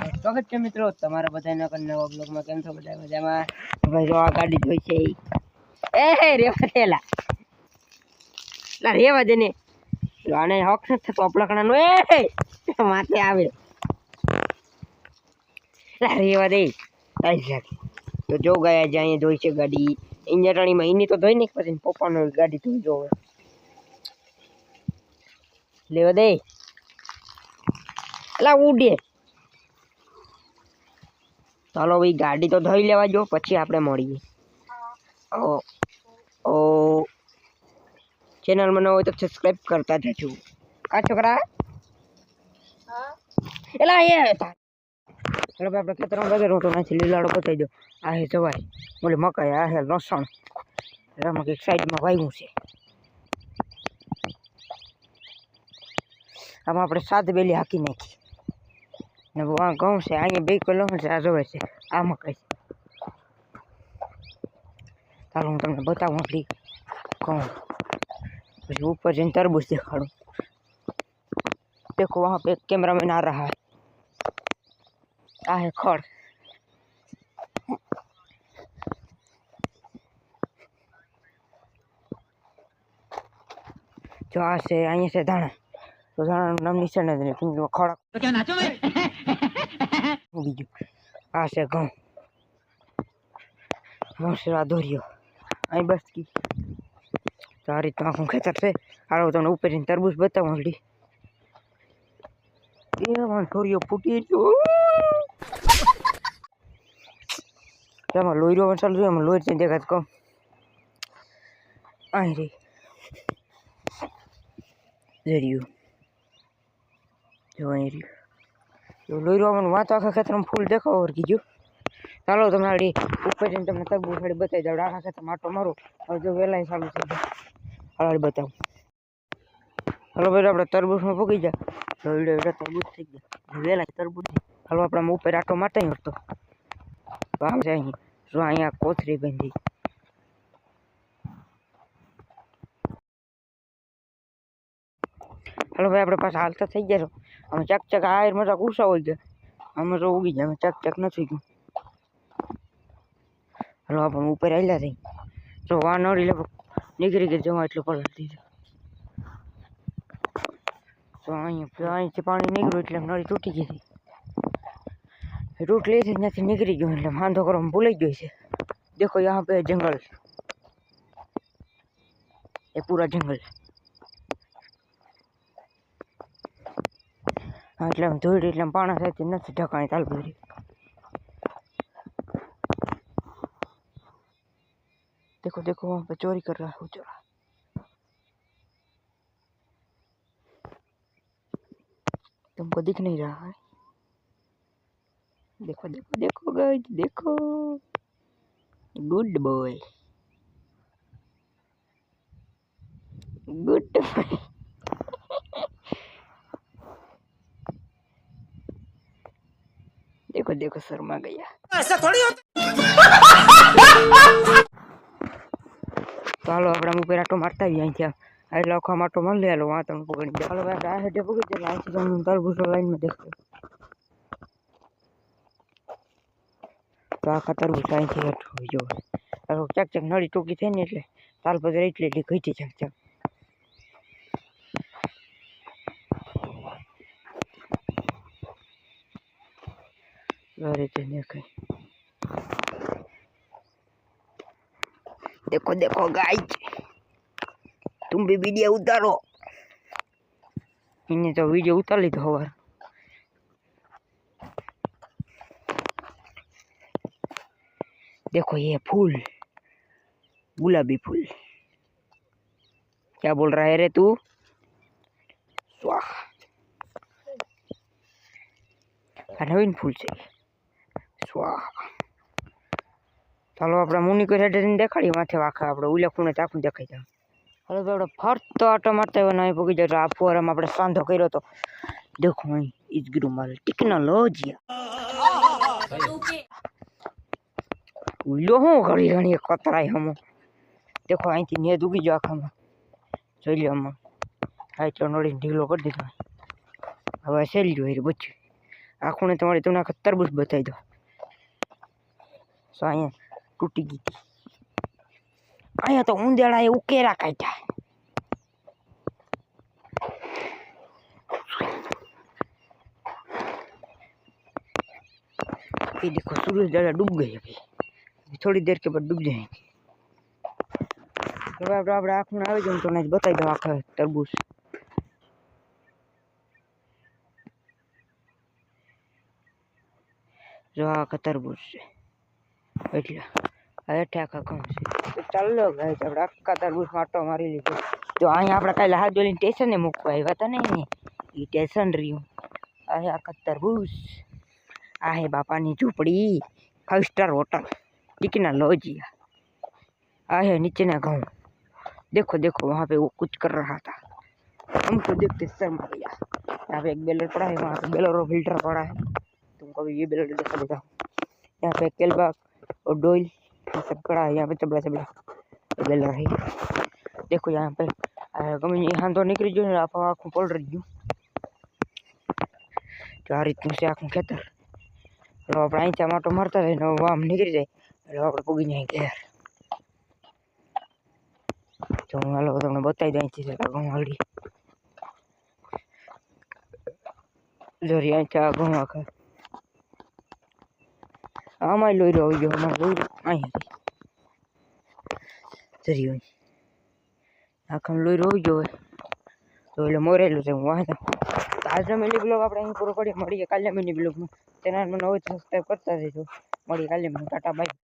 સ્વાગત છે મિત્રો. તમારા બધાના નવા બ્લોગમાં કેમ છો? બધા મજામાં? ભાઈ જો આ ગાડી જોઈ છે એ રેવા દેલા ના રેવા દે ને. આને હોક નથી થતો અપલકણાનો એ! માથે આવે ના રેવા દે. તો જો ગયા જે અહીંયા જોઈ છે ગાડી. ઇન્જરણીમાં એની તો ધોઈ નહીં પછી પપ્પાનો ગાડી ધોઈ જોવે. લેવા દે. લા, ઉડે. ચાલો ભાઈ ગાડી તો ધોઈ લેવા જો, પછી આપણે મળીએ. ઓ ઓ. ચેનલ મને હોય તો સબસ્ક્રાઈબ કરતા જજો. કા છોકરા? એલા એ ચાલો ભાઈ આપણે ખેતરમાં વગેરે રોટો નાખી, લીલાડો પતાવી દો. આ હે જવાય. બોલે મકાઈ, આ હે લસણ. એમાં કંઈક સાઈડમાં વાવ્યું છે. આમાં આપણે સાત બેલી હાકી નાખી. ને આ ઘઉં છે અહીંયા બે કિલો છે આ જોવે છે આ મકાઈ છે ચાલો હું તમને બતાવું એટલી ઘઉં પછી ઉપર જઈને તરબૂચ દેખાડું देखो वहाँ पे कैमरा मैन आ रहा है आ है खड़ જો આ છે અહીંયા છે ધાણા તો ધાણાનું નામ નિશાન જ નહીં કેમ કે ખોરાક હું બીજું આ છે ઘઉં. મોસરા દોર્યો. અહીં બસ કી. તો આ રીતનું આખું ખેતર છે. હાલો તમને ઉપર જઈને તરબૂચ બતાવું હળી એમાં દોર્યો ફૂટી ગયો. એમાં લોહીરો પણ ચાલુ એમાં લોહી છે દેખાત કમ અહીં રે જર્યું જો અહીં રહ્યું. લોહીરો મને વાંચો આખા ખેતરમાં ફૂલ દેખાવો ઓળખી ગયું ચાલો તમે હાડી ઉપર જઈને તમને તરબૂચ હાડી બતાવી દઉં. આખા ખેતર આટો મારો. હવે જો વહેલા ચાલુ થઈ જાય હાડી બતાવું. હાલો ભાઈ, આપણે તરબૂચમાં પૂગી જાય લોહીડો એટલે તરબૂચ થઈ ગયા. વહેલા તરબૂચ હાલો, આપણે ઉપર આટો મારતા હતો આમ છે અહીં. જો અહીંયા કોથરી બાંધી. હાલો ભાઈ આપણે પાછા હાલતા થઈ ગયા છો અમે ચક ચક આ મજા ગુસ્સા હોય ગયા અમે તો ઉગી જાય અમે ચક ચક નથી ગયું હાલો આપણે ઉપર આવેલા થઈ જો વા નડી લે નીકળી ગઈ જવા એટલું પલટ દીધું તો અહીંયા અહીંથી પાણી નીકળ્યું એટલે નળી તૂટી ગઈ હતી રૂટ લે છે ત્યાંથી નીકળી ગયો એટલે વાંધો કરવામાં ભૂલાઈ ગયો છે દેખો यहाँ पे जंगल ये पूरा जंगल हाँ એટલે આમ ધૂળ એટલે આમ પાણા સાથે નથી ઢકાણી તાલ બધી देखो देखो वहाँ पे चोरी कर रहा है वो चोरा तुमको दिख नहीं रहा है देखो देखो देखो गाइस देखो गुड बॉय गुड बॉय देखो देखो शर्मा गया તો હાલો આપણે આમ ઉપર આટો મારતા આવીએ અહીંથી આમ. આ એટલે આખો આમ આટો મારી લે હાલો વાં તમે પકડી દે હાલો ભાઈ આ હેઠે પકડી દે અહીંથી તમને તરબૂચો લાઈનમાં દેખાય તો આખા તરબૂચ અહીંથી હેઠું જો હાલો ચક ચક નળી ટૂંકી થઈ ને એટલે તાલ પછી એટલી એટલી ઘટી ચક ચક गाड़ी देखो देखो देखो गाइस तुम भी वीडियो उतारो। इन्हें तो वीडियो उतार ली तो हमारा देखो, ये फूल, गुलाबी फूल। क्या बोल रहा है रे तू? स्वाह। फूल चाहिए। સ્વાહ ચાલો આપણે મુનિકો હેઠળ દેખાડીએ માથે આખા આપણે. ઉલ્યા ખૂણે ચાકું દેખાઈ જાય હાલો તો આપણે ફરતો આટો મારતા હોય નહીં પગી જાય. આ ફોરમ આપણે સાંધો કર્યો તો. દેખો અહીં ઇજગીરું મારે. ટેકનોલોજી ઉલ્યો હું ઘણી ઘણી કતરાય હમો. દેખો અહીંથી નેદ ઉગી ગયો આખામાં. જોઈ લ્યો આમાં. હા એટલો નળીને ઢીલો કરી દીધો. હવે સેલ્યું એ બચ્યું. આ ખૂણે તમારી તમને આખા તરબૂચ બતાવી દો સો અહીંયા તૂટી ગઈ હતી અહીંયા તો ઉંદેડાએ ઉકેરા કાઢ્યા ये देखो सूरज ज़्यादा डूब गई अभी अभी थोड़ी देर के बाद डूब जाएंगे હવે આપણે આપણે આંખમાં આવી જાય તો ને બતાવી દો આખા તરબૂચ જો આ આખા તરબૂચ છે એટલે આ હેઠે આખા ઘઉં છે તો ચાલો ભાઈ આપણે આખા તરબૂચ માટો મારી લીધો તો અહીંયા આપણે કાલે હાજોલી સ્ટેશને મૂકવા આવ્યા હતા ને એ સ્ટેશન રહ્યું આ છે આખા તરબૂચ આ है बापा की झोपड़ी फाइव स्टार होटल टिकना लॉजिया आ है नीचे ना गाँव देखो देखो वहाँ पे वो कुछ कर रहा था हमको देखते शर्मा गया यहाँ पे एक बेलर पड़ा है वहाँ पे बेलर और फिल्टर पड़ा है तुमको भी ये बेलर दिखा देता हूँ यहाँ पे केलबा और डोइल सब कड़ा है, यहाँ पे चबड़ा चबड़ा बेल रहा है। देखो यहाँ पे यहाँ तो निकली जो आप आँखों पड़ रही हूँ। તો આ રીતનું છે આખું ખેતર એટલે આપણે અહીંથી માટો મારતા રહીને આમ નીકળી જાય એટલે આપણે પૂગી જાય ઘેર તો હું હાલો તમને બતાવી દઉં અહીંથી ઘઉં હળી જરી અહીંથી આ ઘઉં આખા આમાં લોહી આવી ગયો આમાં લોહી અહીં જરી હોય. આખા લોહી આવી ગયો હોય. તો એટલે મોરેલું છે, હું વાંધો આજનો મિની બ્લોગ આપણે અહીં પૂરો કરીએ. મળીએ કાલે મિની બ્લોગમાં ચેનલમાં નવો સબસ્ક્રાઈબ કરતા રહેજો. મળીએ કાલે ટાટા બાય